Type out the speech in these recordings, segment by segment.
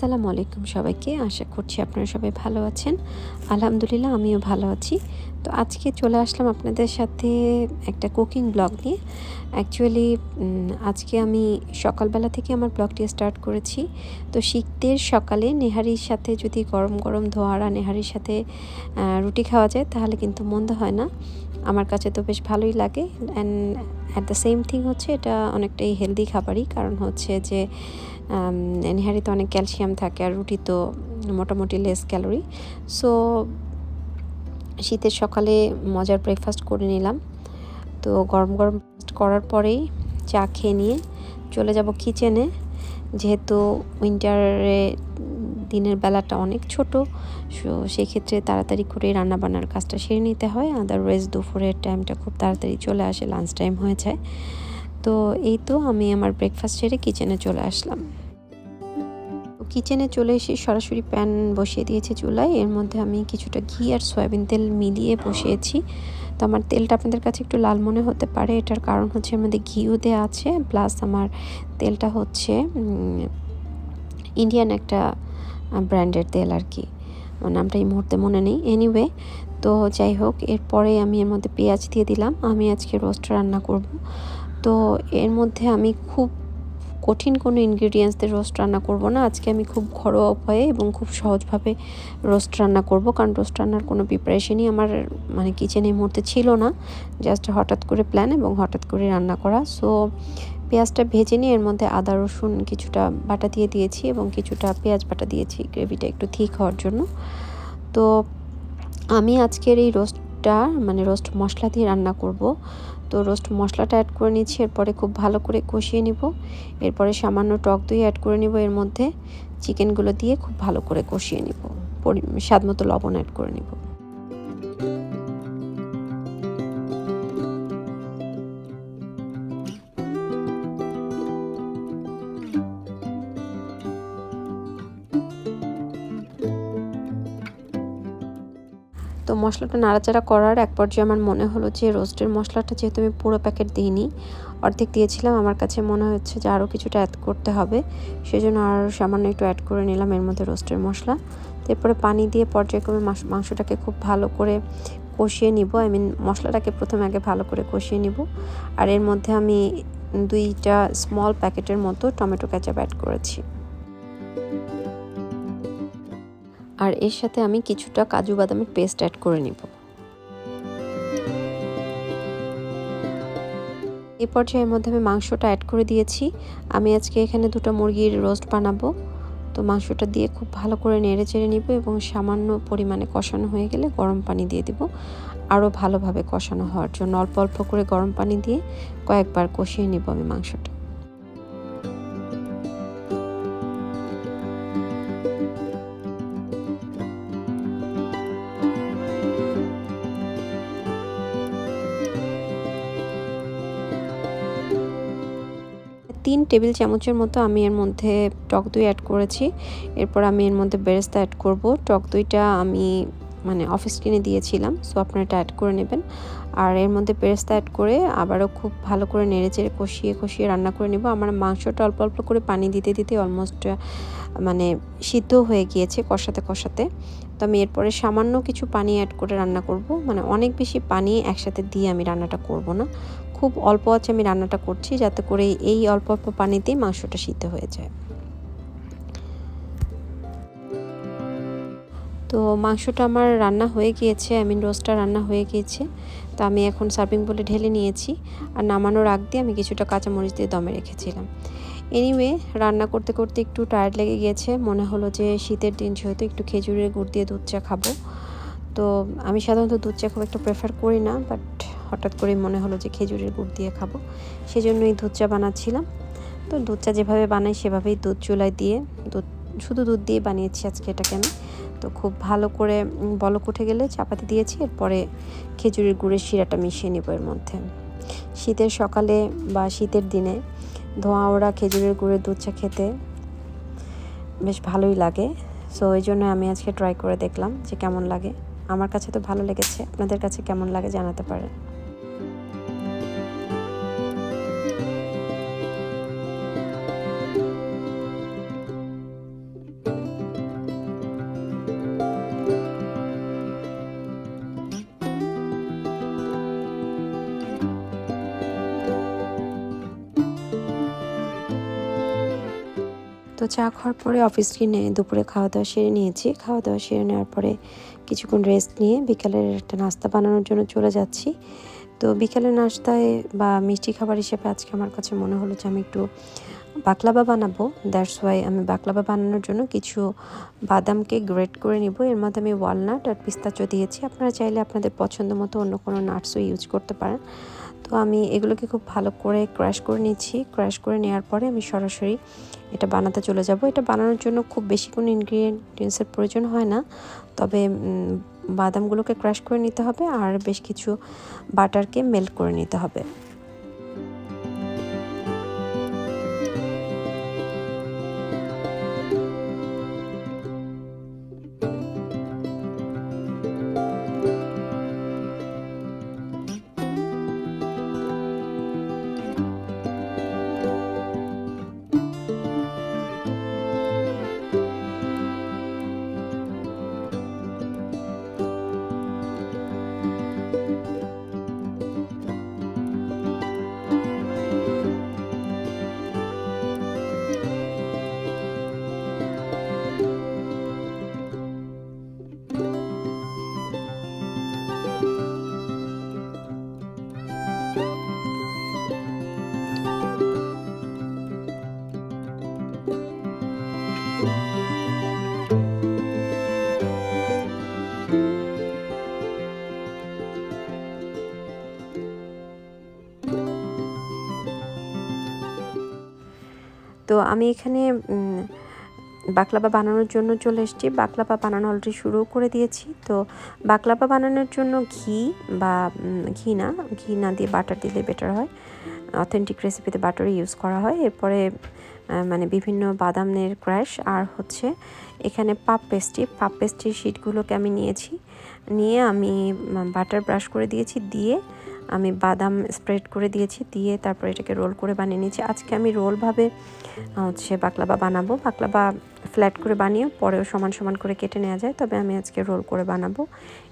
আসসালামু আলাইকুম সবাইকে। আশা করছি আপনারা সবাই ভালো আছেন। আলহামদুলিল্লাহ, আমিও ভালো আছি। তো আজকে চলে আসলাম আপনাদের সাথে একটা কুকিং ব্লগ নিয়ে। অ্যাকচুয়ালি আজকে আমি সকালবেলা থেকে আমার ব্লগটি স্টার্ট করেছি। তো শীতের সকালে নেহারির সাথে যদি গরম গরম ধোয়ারা নেহারির সাথে রুটি খাওয়া যায়, তাহলে কিন্তু মন্দ হয় না। আমার কাছে তো বেশ ভালোই লাগে and at the same thing হচ্ছে এটা অনেকটাই হেলদি খাবারই। কারণ হচ্ছে যে নেহারিতে অনেক ক্যালসিয়াম থাকে আর রুটি তো মোটামুটি লেস ক্যালোরি সো শীতের সকালে মজার ব্রেকফাস্ট করে নিলাম। তো গরম গরম করার পরেই চা খেয়ে নিয়ে চলে যাব কিচেনে যেহেতু উইন্টারে দিনের বেলাটা অনেক ছোট, সো সেক্ষেত্রে তাড়াতাড়ি করে রান্নাবান্নার কাজটা সেরে নিতে হয়। আদারওয়াইজ দুপুরের টাইমটা খুব তাড়াতাড়ি চলে আসে লাঞ্চ টাইম হয়ে যায়। তো এই তো আমি আমার ব্রেকফাস্ট সেরে কিচেনে চলে আসলাম। কিচেনে চলে এসে সরাসরি প্যান বসিয়ে দিয়েছি চুলায়। এর মধ্যে আমি কিছুটা ঘি আর সয়াবিন তেল মিলিয়ে বসিয়েছি। তো আমার তেলটা আপনাদের কাছে একটু লাল মনে হতে পারে, এটার কারণ হচ্ছে আমাদের ঘিও দেওয়া আছে প্লাস আমার তেলটা হচ্ছে ইন্ডিয়ান একটা ব্র্যান্ডের তেল আর কি। নামটা এই মুহূর্তে মনে নেই। এনিওয়ে তো যাই হোক, এরপরে আমি এর মধ্যে পেঁয়াজ দিয়ে দিলাম। আমি আজকে রোস্ট রান্না করব। তো এর মধ্যে আমি খুব কঠিন কোনো ইনগ্রিডিয়েন্টস দিয়ে রোস্ট রান্না করব না। আজকে আমি খুব ঘরোয়া উপায়ে এবং খুব সহজভাবে রোস্ট রান্না করব। কারণ রোস্ট রান্নার কোনো প্রিপারেশনই আমার মানে কিচেনে এই মুহূর্তে ছিল না। জাস্ট হঠাৎ করে প্ল্যান এবং হঠাৎ করে রান্না করা। সো পেঁয়াজটা ভেজে নিয়ে এর মধ্যে আদা, রসুন কিছুটা বাটা দিয়ে দিয়েছি এবং কিছুটা পেঁয়াজ বাটা দিয়েছি। গ্রেভিটা একটু ঠিক হওয়ার জন্য। তো আমি আজকের এই রোস্টটা মানে রোস্ট মশলা দিয়ে রান্না করব। তো রোস্ট মশলাটা অ্যাড করে নিচ্ছি, এরপরে খুব ভালো করে কষিয়ে নিব। এরপরে সামান্য টক দই অ্যাড করে নিব এর মধ্যে। চিকেনগুলো দিয়ে খুব ভালো করে কষিয়ে নিব। স্বাদ মতো লবণ অ্যাড করে নিব। মশলাটা নাড়াচাড়া করার এক পর্যায়ে আমার মনে হলো যে রোস্টের মশলাটা যেহেতু আমি পুরো প্যাকেট দিইনি, অর্ধেক দিয়েছিলাম, আমার কাছে মনে হচ্ছে যে আরও কিছুটা অ্যাড করতে হবে। সেজন্য আর সামান্য একটু অ্যাড করে নিলাম এর মধ্যে রোস্টের মশলা। তারপরে পানি দিয়ে পর্যায়ক্রমে মাংসটাকে খুব ভালো করে কষিয়ে নিব। আই মিন মশলাটাকে প্রথমে আগে ভালো করে কষিয়ে নিব। আর এর মধ্যে আমি দুইটা স্মল প্যাকেটের মতো টমেটো ক্যাচাপ অ্যাড করেছি। আর এর সাথে আমি কিছুটা কাজু বাদামের পেস্ট অ্যাড করে নিব। এ পর্যায়ে এর মধ্যে আমি মাংসটা অ্যাড করে দিয়েছি। আমি আজকে এখানে দুটো মুরগির রোস্ট বানাবো। তো মাংসটা দিয়ে খুব ভালো করে নেড়ে চেড়ে নিব এবং সামান্য পরিমাণে কষানো হয়ে গেলে গরম পানি দিয়ে দিব। আরও ভালোভাবে কষানো হওয়ার জন্য অল্প অল্প করে গরম পানি দিয়ে কয়েকবার কষিয়ে নিব আমি মাংসটা। তিন টেবিল চামচের মতো আমি এর মধ্যে টক দই অ্যাড করেছি। এরপর আমি এর মধ্যে বেরেস্তা অ্যাড করব। টক দইটা আমি মানে অফিস কিনে দিয়েছিলাম সো আপনারা এটা অ্যাড করে নেবেন। আর এর মধ্যে পেস্তা অ্যাড করে আবারও খুব ভালো করে নেড়ে চেড়ে কষিয়ে কষিয়ে রান্না করে নেব। আমার মাংসটা অল্প অল্প করে পানি দিতে দিতে অলমোস্ট মানে সিদ্ধ হয়ে গিয়েছে কষাতে কষাতে। তো আমি এরপরে সামান্য কিছু পানি অ্যাড করে রান্না করব। মানে অনেক বেশি পানি একসাথে দিয়ে আমি রান্নাটা করব না। খুব অল্প আছে আমি রান্নাটা করছি যাতে করে এই অল্প অল্প পানিতেই মাংসটা সিদ্ধ হয়ে যায়। তো মাংসটা আমার রান্না হয়ে গিয়েছে আই মিন রোস্টটা রান্না হয়ে গিয়েছে। তো আমি এখন সার্ভিং বলে ঢেলে নিয়েছি আর নামানোর আগ দিয়ে আমি কিছুটা কাঁচামরিচ দিয়ে দমে রেখেছিলাম। এনিওয়ে রান্না করতে করতে একটু টায়ার্ড লেগে গিয়েছে, মনে হলো যে শীতের দিন যেহেতু একটু খেজুরের গুড় দিয়ে দুধ চা খাব। তো আমি সাধারণত দুধ চা খুব একটা প্রেফার করি না বাট হঠাৎ করে মনে হলো যে খেজুরের গুড় দিয়ে খাব। সেজন্যই দুধ চা বানাচ্ছিলাম। তো দুধ চা যেভাবে বানাই সেভাবেই দুধ চুলায় দিয়ে, দুধ শুধু দুধ দিয়ে বানিয়েছি আজকে এটাকে আমি। তো খুব ভালো করে বলক উঠে গেলে চাপাতি দিয়েছি, এরপরে খেজুরের গুড়ের শিরাটা মিশিয়ে নেব এর মধ্যে। শীতের সকালে বা শীতের দিনে ধোঁয়া ওড়া খেজুরের গুড়ের দুধ চা খেতে বেশ ভালোই লাগে। সো ওই জন্য আমি আজকে ট্রাই করে দেখলাম যে কেমন লাগে। আমার কাছে তো ভালো লেগেছে। আপনাদের কাছে কেমন লাগে জানাতে পারেন। তো চা খাওয়ার পরে অফিস কিনে দুপুরে খাওয়া দাওয়া সেরে নিয়েছি। খাওয়া দাওয়া সেরে নেওয়ার পরে কিছুক্ষণ রেস্ট নিয়ে বিকালের একটা নাস্তা বানানোর জন্য চলে যাচ্ছি। তো বিকেলের নাস্তায় বা মিষ্টি খাবার হিসেবে আজকে আমার কাছে মনে হলো যে আমি একটু বাকলাবা বানাবো। দ্যাটস ওয়াই আমি বাকলাবা বানানোর জন্য কিছু বাদামকে গ্রেট করে নিব। এর মধ্যে আমি ওয়ালনাট আর পিস্তাচো দিয়েছি। আপনারা চাইলে আপনাদের পছন্দ মতো অন্য কোনো নাটসও ইউজ করতে পারেন। তো আমি এগুলোকে খুব ভালো করে ক্র্যাশ করে নিচ্ছি। ক্র্যাশ করে নেওয়ার পরে আমি সরাসরি এটা বানাতে চলে যাব। এটা বানানোর জন্য খুব বেশি কোনো ইনগ্রিডিয়েন্টসের প্রয়োজন হয় না। তবে বাদামগুলোকে ক্র্যাশ করে নিতে হবে আর বেশ কিছু বাটারকে মেল্ট করে নিতে হবে। তো আমি এখানে বাকলাবা বানানোর জন্য চলে এসেছি। বাকলাবা বানানো অলরেডি শুরু করে দিয়েছি। তো বাকলাবা বানানোর জন্য ঘি বা ঘি না ঘি না দিয়ে বাটার দিলে বেটার হয়। অথেন্টিক রেসিপিতে বাটার ইউজ করা হয়। এরপরে মানে বিভিন্ন বাদামের ক্র্যাশ আর হচ্ছে এখানে পাপ পেস্ট্রি পাপ পেস্ট্রির শিটগুলোকে আমি নিয়েছি। নিয়ে আমি বাটার ব্রাশ করে দিয়েছি। দিয়ে আমি বাদাম স্প্রেড করে দিয়েছি, দিয়ে তারপর এটাকে রোল করে বানিয়ে নিয়েছি। আজকে আমি রোলভাবে হচ্ছে বাকলাবা বানাবো। বাকলাবা ফ্ল্যাট করে বানিয়ে পরেও সমান সমান করে কেটে নেওয়া যায়, তবে আমি আজকে রোল করে বানাবো।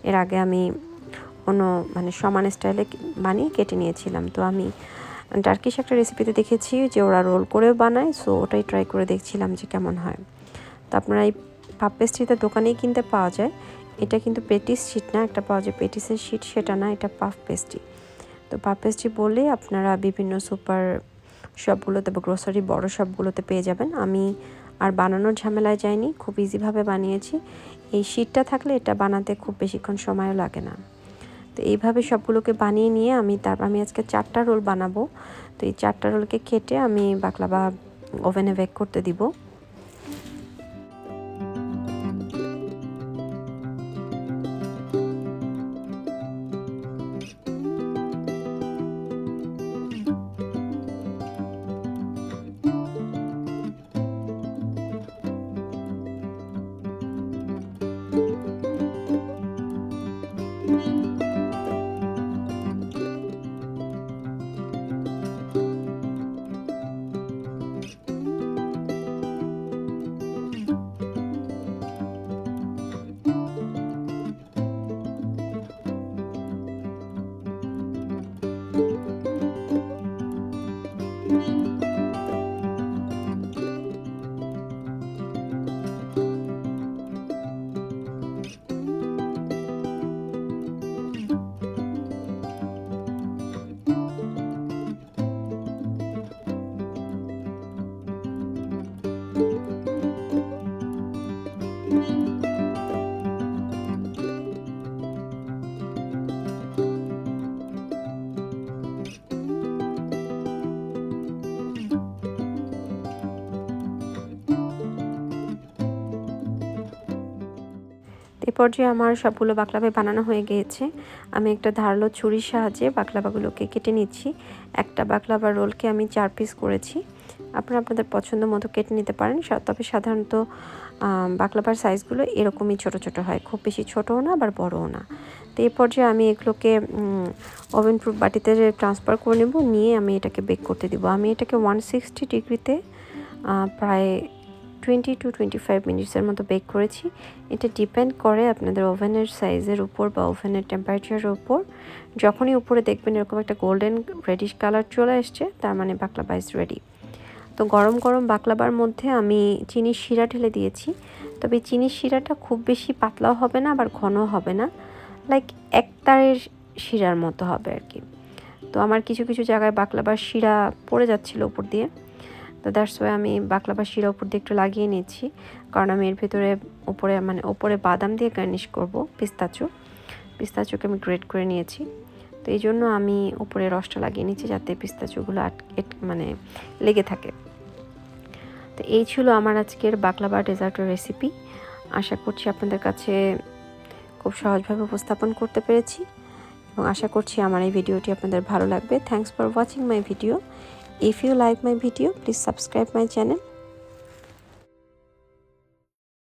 এর আগে আমি অন্য মানে সমান স্টাইলে বানিয়ে কেটে নিয়েছিলাম। তো আমি টার্কিশ একটা রেসিপিতে দেখেছি যে ওরা রোল করেও বানায় সো ওটাই ট্রাই করে দেখছিলাম যে কেমন হয়। তো আপনারা এই পাপ পেস্ট্রিটা দোকানেই কিনতে পাওয়া যায়। এটা কিন্তু পেটিস শিট না, একটা পাওয়া যায় পেটিসের শিট, সেটা না, এটা পাফ পেস্ট্রি তো পাপেস্ট্রি বলে আপনারা বিভিন্ন সুপার শপগুলোতে বা গ্রোসারি বড় শপগুলোতে পেয়ে যাবেন। আমি আর বানানোর ঝামেলায় যাইনি, খুব ইজিভাবে বানিয়েছি। এই শীটটা থাকলে এটা বানাতে খুব বেশিক্ষণ সময়ও লাগে না। তো এইভাবে সবগুলোকে বানিয়ে নিয়ে আমি তারপর আমি আজকে চারটা রোল বানাবো। তো এই চারটা রোলকে কেটে আমি বাকলাবা ওভেনে বেক করতে দিব। পর্যায়ে আমার সবগুলো বাকলাভাই বানানো হয়ে গিয়েছে। আমি একটা ধারালো ছুরির সাহায্যে বাকলাভাগুলোকে কেটে নিচ্ছি। একটা বাকলাভা রোলকে আমি চার পিস করেছি। আপনারা আপনাদের পছন্দ মতো কেটে নিতে পারেন। তবে সাধারণত বাকলাভার সাইজগুলো এরকমই ছোট ছোট হয়। খুব বেশি ছোটও না, আবার বড়ও না। তো এই পর্যায়ে আমি এগুলোকে ওভেন প্রুফ বাটিতে ট্রান্সফার করে নেব। নিয়ে আমি এটাকে বেক করতে দিব। আমি এটাকে ওয়ান সিক্সটি ডিগ্রিতে প্রায় টোয়েন্টি টু টোয়েন্টি ফাইভ মিনিটসের মতো বেক করেছি। এটা ডিপেন্ড করে আপনাদের ওভেনের সাইজের উপর বা ওভেনের টেম্পারেচারের উপর। যখনই উপরে দেখবেন এরকম একটা গোল্ডেন রেডিশ কালার চলে এসছে তার মানে বাকলা বাইস রেডি তো গরম গরম বাকলাবার মধ্যে আমি চিনির শিরা ঢেলে দিয়েছি। তবে চিনির শিরাটা খুব বেশি পাতলাও হবে না, আবার ঘনও হবে না। লাইক একতারের শিরার মতো হবে আর কি। তো আমার কিছু কিছু জায়গায় বাকলাবার শিরা পড়ে যাচ্ছিল উপর দিয়ে। তো দ্যাটস ওয়াই আমি বাকলাবার শিরা উপর দিয়ে একটু লাগিয়ে নিয়েছি কারণ আমি এর ভেতরে উপরে মানে ওপরে বাদাম দিয়ে গার্নিশ করব, পিস্তাচু। পিস্তাচুকে আমি গ্রেট করে নিয়েছি। তো এই জন্য আমি উপরে রসটা লাগিয়ে নিয়েছি যাতে পিস্তাচুগুলো আট মানে লেগে থাকে। তো এই ছিল আমার আজকের বাকলাবা ডেজার্টের রেসিপি আশা করছি আপনাদের কাছে খুব সহজভাবে উপস্থাপন করতে পেরেছি। এবং আশা করছি আমার এই ভিডিওটি আপনাদের ভালো লাগবে। Thanks for watching my video If you like my video, please subscribe my channel.